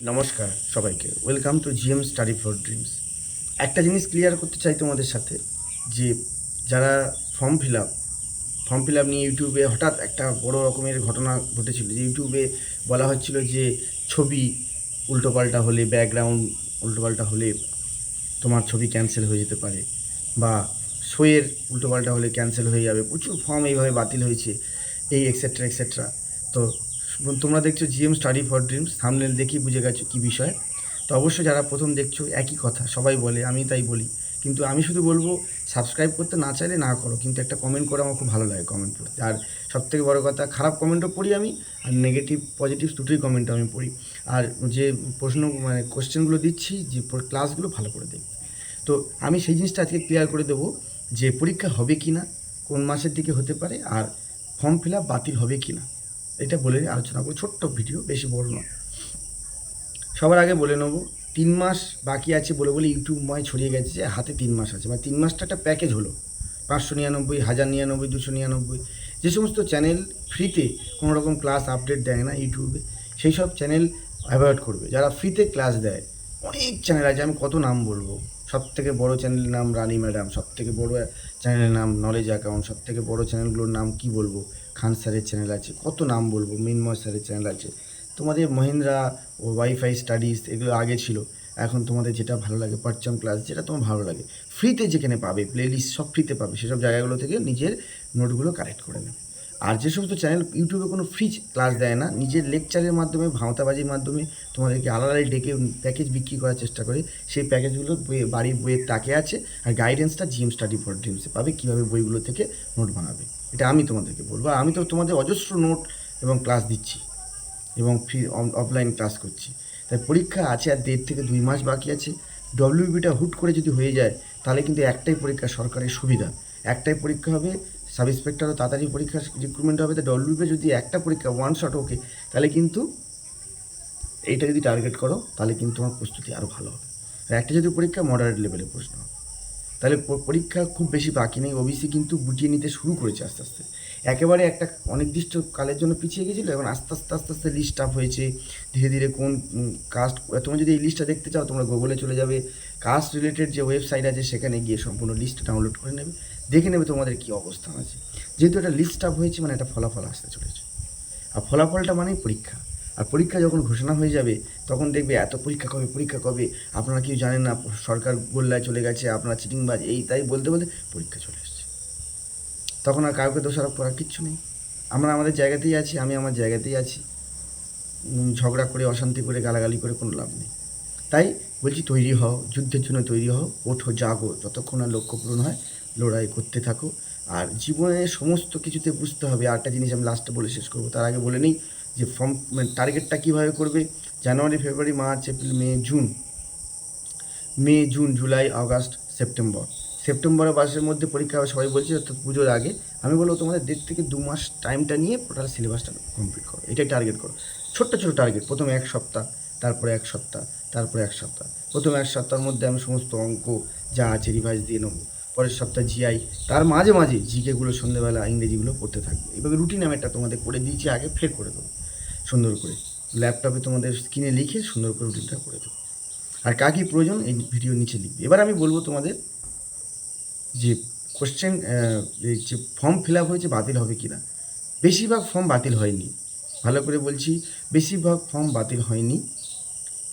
নমস্কার সবাইকে। Welcome to GM study for dreams একটা জিনিস ক্লিয়ার করতে চাই তোমাদের সাথে, যে যারা form fill up form fill up নিয়ে ইউটিউবে হঠাৎ একটা বড় রকমের ঘটনা ঘটেছিল, যে ইউটিউবে বলা হচ্ছিল যে ছবি উল্টোপাল্টা হলে ব্যাকগ্রাউন্ড উল্টোপাল্টা হলে তোমার ছবি ক্যান্সেল হয়ে যেতে পারে, বা শোয়ের উল্টোপাল্টা হলে ক্যান্সেল হয়ে যাবে, প্রচুর ফর্ম এইভাবে বাতিল হয়েছে, এই এক্সেট্রা এক্সেট্রা তো তোমরা দেখছ GM study for dreams thumbnail দেখেই বুঝে গেছো কী বিষয়। তো অবশ্যই যারা প্রথম দেখছ, একই কথা, সবাই বলে, আমি তাই বলি। কিন্তু আমি শুধু বলব সাবস্ক্রাইব করতে না চাইলে না করো, কিন্তু একটা কমেন্ট করে আমার খুব ভালো লাগে কমেন্ট পড়তে। আর সবথেকে বড় কথা, খারাপ কমেন্টও পড়ি আমি, আর নেগেটিভ পজিটিভ দুটোই কমেন্ট আমি পড়ি। আর যে প্রশ্ন মানে কোশ্চেনগুলো দিচ্ছি, যে ক্লাসগুলো ভালো করে দেখি তো আমি সেই জিনিসটা আজকে ক্লিয়ার করে দেবো, যে পরীক্ষা হবে কি না কোন মাসের দিকে হতে পারে, আর ফর্ম ফিল বাতিল হবে কি না এটা বলে আলোচনা করব, ছোট্ট ভিডিও, বেশি বড় নয়। সবার আগে বলে নেব, তিন মাস বাকি আছে বলে বলে ইউটিউব ইউটিউবময় ছড়িয়ে গেছে যে হাতে তিন মাস আছে। মানে তিন মাসটা একটা প্যাকেজ হলো। পাঁচশো নিরানব্বই, হাজার নিরানব্বই, দুশো নিরানব্বই। যে সমস্ত চ্যানেল ফ্রিতে কোনো রকম ক্লাস আপডেট দেয় না ইউটিউবে, সেই সব চ্যানেল অ্যাভয়েড করবে। যারা ফ্রিতে ক্লাস দেয়, অনেক চ্যানেল আছে, আমি কত নাম বলব। সব থেকে বড়ো চ্যানেলের নাম রানী ম্যাডাম সব থেকে বড়ো চ্যানেলের নাম নলেজ অ্যাকাউন্ট সব থেকে বড়ো চ্যানেলগুলোর নাম কি বলব? খান স্যারের চ্যানেল আছে, কত নাম বলব? মিনময় স্যারের চ্যানেল আছে। তোমাদের মহিন্দ্রা ও ওয়াইফাই স্টাডিজ এগুলো আগে ছিল, এখন তোমাদের যেটা ভালো লাগে পারচাম ক্লাস যেটা তোমার ভালো লাগে, ফ্রিতে যেখানে পাবে প্লেলিস্ট সব ফ্রিতে পাবে, সেসব জায়গাগুলো থেকে নিজের নোটগুলো কালেক্ট করে নেবে। আর যে সমস্ত চ্যানেল ইউটিউবে কোনো ফ্রি ক্লাস দেয় না, নিজের লেকচারের মাধ্যমে, ভাঁওতাবাজির মাধ্যমে তোমাদেরকে আলাদা ডেকে প্যাকেজ বিক্রি করার চেষ্টা করে। সেই প্যাকেজগুলো বইয়ে, বাড়ির বইয়ের তাকে আছে আর গাইডেন্সটা জিএম স্টাডি ফর ড্রিমসে পাবে, কীভাবে বইগুলো থেকে নোট বানাবে। এটা আমি তোমাদেরকে বলব। আমি তো তোমাদের অজস্র নোট এবং ক্লাস দিচ্ছি এবং ফ্রি অফলাইন ক্লাস করছি। তাই পরীক্ষা আছে আর দেড় থেকে দুই মাস বাকি আছে। ডব্লিউবিটা হুট করে যদি হয়ে যায়, তাহলে কিন্তু একটাই পরীক্ষা সরকারের সুবিধা। একটাই পরীক্ষা হবে সাব ইন্সপেক্টরও তাড়াতাড়ি পরীক্ষা রিক্রুটমেন্ট হবে, তো ডব্লিউবি যদি একটা পরীক্ষা ওয়ান শট ওকে, তাহলে কিন্তু এইটা যদি টার্গেট করো, তাহলে কিন্তু তোমার প্রস্তুতি আরও ভালো হবে। আর একটা যদি পরীক্ষা মডারেট লেভেলের প্রশ্ন হবে তাহলে পরীক্ষা খুব বেশি বাকি নেই ওবিসি কিন্তু গুটিয়ে নিতে শুরু করেছে আস্তে আস্তে। একেবারে একটা অনির্দিষ্ট কালের জন্য পিছিয়ে গেছিল, এখন আস্তে আস্তে আস্তে আস্তে লিস্ট আপ হয়েছে, ধীরে ধীরে কোন কাস্ট তোমরা যদি এই লিস্টটা দেখতে চাও, তোমরা গুগলে চলে যাবে কাস্ট রিলেটেড যে ওয়েবসাইট আছে, সেখানে গিয়ে সম্পূর্ণ লিস্ট ডাউনলোড করে নেবে। দেখে নেবে তোমাদের কী অবস্থান আছে। যেহেতু একটা লিস্ট আপ হয়েছে মানে একটা ফলাফল আসতে চলেছে। আর ফলাফলটা মানেই পরীক্ষা। আর পরীক্ষা যখন ঘোষণা হয়ে যাবে, তখন দেখবে এত পরীক্ষা কবে পরীক্ষা কবে? আপনারা কেউ জানেন না, সরকার গোল্লায় চলে গেছে, আপনারা চিটিংবাজ, এই তাই বলতে বলতে পরীক্ষা চলে এসছে। তখন আর কাউকে দোষারোপ করার কিচ্ছু নেই। আমরা আমাদের জায়গাতেই আছি, আমি আমার জায়গাতেই আছি। ঝগড়া করে, অশান্তি করে, গালাগালি করে কোনো লাভ নেই। তাই বলছি তৈরি হও, যুদ্ধের জন্য তৈরি হও, ওঠো, জাগো, যতক্ষণ না লক্ষ্য পূরণ হয়, লড়াই করতে থাকো। আর জীবনে সমস্ত কিছুতে বুঝতে হবে আর একটা জিনিস আমি লাস্টে বলে শেষ করব, তার আগে বলে নিই যে ফর্ম টার্গেটটা কীভাবে করবে? January February March April May June May June July August September September মাসের মধ্যে পরীক্ষা হবে, সবাই বলছে অর্থাৎ পুজোর আগে। আমি বলব তোমাদের দেড় থেকে দু মাস টাইমটা নিয়ে টোটাল সিলেবাসটা কমপ্লিট করো, এটাই টার্গেট করো। ছোট্ট ছোট টার্গেট প্রথমে এক সপ্তাহ, তারপরে এক সপ্তাহ তারপরে এক সপ্তাহ। প্রথম এক সপ্তাহের মধ্যে আমি সমস্ত অঙ্ক, যা আছে রিভাইজ দিয়ে নেব। পরের সপ্তাহ জিআই তার মাঝে মাঝে জিকেগুলো সন্ধ্যেবেলা ইংরেজিগুলো পড়তে থাকবে। এইভাবে রুটিন আমি একটা তোমাদের করে দিয়েছি, আগে ফের করে দেবো। সুন্দর করে ল্যাপটপে তোমাদের স্ক্রিনে লিখে সুন্দর করে রুটিনটা করে দেবো। আর কাকে প্রয়োজন, এই ভিডিও নিচে লিখবে। এবার আমি বলব তোমাদের যে কোশ্চেন যে ফর্ম ফিল আপ হয়েছে বাতিল হবে কি না বেশিরভাগ ফর্ম বাতিল হয়নি। ভালো করে বলছি, বেশিরভাগ ফর্ম বাতিল হয়নি।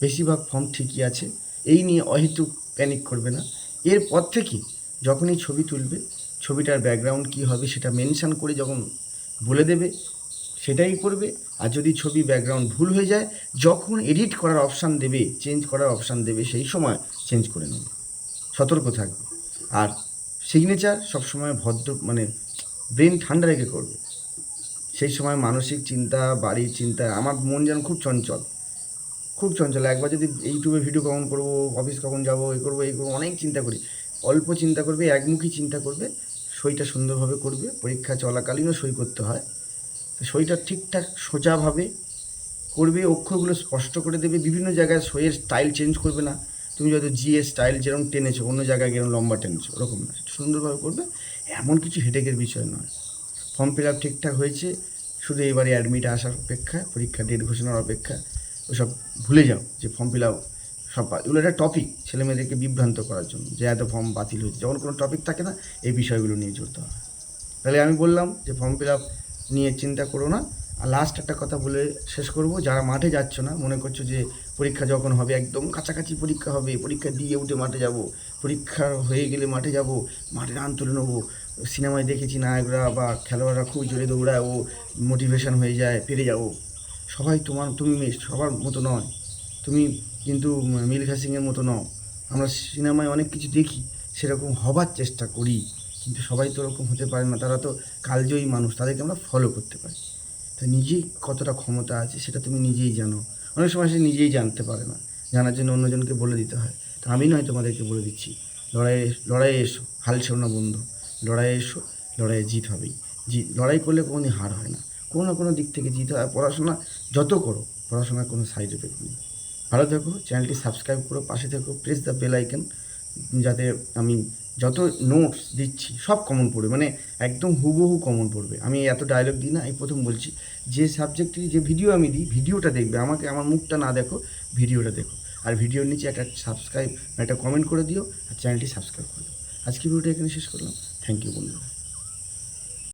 বেশিরভাগ ফর্ম ঠিকই আছে। এই নিয়ে অহেতুক প্যানিক করবে না। এরপর থেকে যখনই ছবি তুলবে, ছবিটার ব্যাকগ্রাউন্ড কী হবে সেটা মেনশান করে যখন বলে দেবে, সেটাই করবে। আর যদি ছবি ব্যাকগ্রাউন্ড ভুল হয়ে যায়, যখন এডিট করার অপশান দেবে চেঞ্জ করার অপশান দেবে, সেই সময় চেঞ্জ করে নেবে। সতর্ক থাকবে। আর সিগনেচার সবসময় ভদ্র মানে ব্রেন ঠান্ডা রেখে করবে। সেই সময় মানসিক চিন্তা, বাড়ির চিন্তা, আমার মন যেন খুব চঞ্চল। খুব চঞ্চল। একবার যদি ইউটিউবে ভিডিও কখন করব অফিস কখন যাব এই করব এই করব, অনেক চিন্তা করি। অল্প চিন্তা করবে, একমুখী চিন্তা করবে, সইটা সুন্দরভাবে করবে, পরীক্ষা চলাকালীনও সই করতে হয়। সইটা ঠিকঠাক, সোজাভাবে করবে, অক্ষরগুলো স্পষ্ট করে দেবে, বিভিন্ন জায়গায় সইয়ের স্টাইল চেঞ্জ করবে না। তুমি যত জিএ স্টাইল যেরকম টেনেছো, অন্য জায়গায় যেরকম লম্বা টেনেছো, ওরকম না। সুন্দরভাবে করবে, এমন কিছু হেডেকের বিষয় নয়। ফর্ম ফিল আপ ঠিকঠাক হয়েছে, শুধু এবারে অ্যাডমিট আসার অপেক্ষা, পরীক্ষা ডেট ঘোষণার অপেক্ষা। ওসব ভুলে যাও যে ফর্ম ফিল আপ সব এগুলো একটা টপিক ছেলে মেয়েদেরকে বিভ্রান্ত করার জন্য। যে এত ফর্ম বাতিল হয়েছে। যখন কোনো টপিক থাকে না, এই বিষয়গুলো নিয়ে জড়তে হবে তাহলে আমি বললাম যে ফর্ম ফিল আপ নিয়ে চিন্তা করো না। আর লাস্ট একটা কথা বলে শেষ করব। যারা মাঠে যাচ্ছ না, মনে করছ যে পরীক্ষা যখন হবে, একদম কাছাকাছি পরীক্ষা হবে, পরীক্ষা দিয়ে উঠে মাঠে যাব, পরীক্ষা হয়ে গেলে মাঠে যাব মাঠে রান তুলে নেব। সিনেমায় দেখেছি নায়করা বা খেলোয়াড়রা খুব জোরে দৌড়ায়, ও মোটিভেশন হয়ে যায়, পেরে যাব। সবাই তোমার, তুমি সবার মতো নয়। তুমি কিন্তু মিলখা সিংয়ের মতো নও। আমরা সিনেমায় অনেক কিছু দেখি, সেরকম হবার চেষ্টা করি, কিন্তু সবাই তো ওরকম হতে পারে না। তারা তো কালজয়ী মানুষ, তাদেরকে আমরা ফলো করতে পারি। তা নিজেই কতটা ক্ষমতা আছে, সেটা তুমি নিজেই জানো। অনেক সময় সে নিজেই জানতে পারে না, জানার জন্য অন্যজনকে বলে দিতে হয়। তা আমি নয় তোমাদেরকে বলে দিচ্ছি, লড়াইয়ে লড়াইয়ে এসো, হাল ছেড়ো না বন্ধু। লড়াইয়ে এসো, লড়াইয়ে জিত হবেই। জি, লড়াই করলে কোনো হার হয় না। কোনো না কোনো দিক থেকে জিত হয়। পড়াশোনা যত করো, পড়াশোনার কোনো সাইড এফেক্ট নেই। ভালো থেকো চ্যানেলটি সাবস্ক্রাইব করো, পাশে থেকো প্রেস দ্য বেল আইকন যাতে আমি যত নোটস দিচ্ছি, সব কমন পড়বে। মানে একদম হুবহু কমন পড়বে। আমি এত ডায়লগ দিই না এই প্রথম বলছি, যে সাবজেক্টে যে ভিডিও আমি দিই ভিডিওটা দেখবে। আমাকে আমার মুখটা না দেখো ভিডিওটা দেখো। আর ভিডিওর নিচে একটা সাবস্ক্রাইব একটা কমেন্ট করে দিও, আর চ্যানেলটি সাবস্ক্রাইব করে দিও। আজকে ভিডিওটা এখানে শেষ করলাম। থ্যাংক ইউ বন্ধুরা।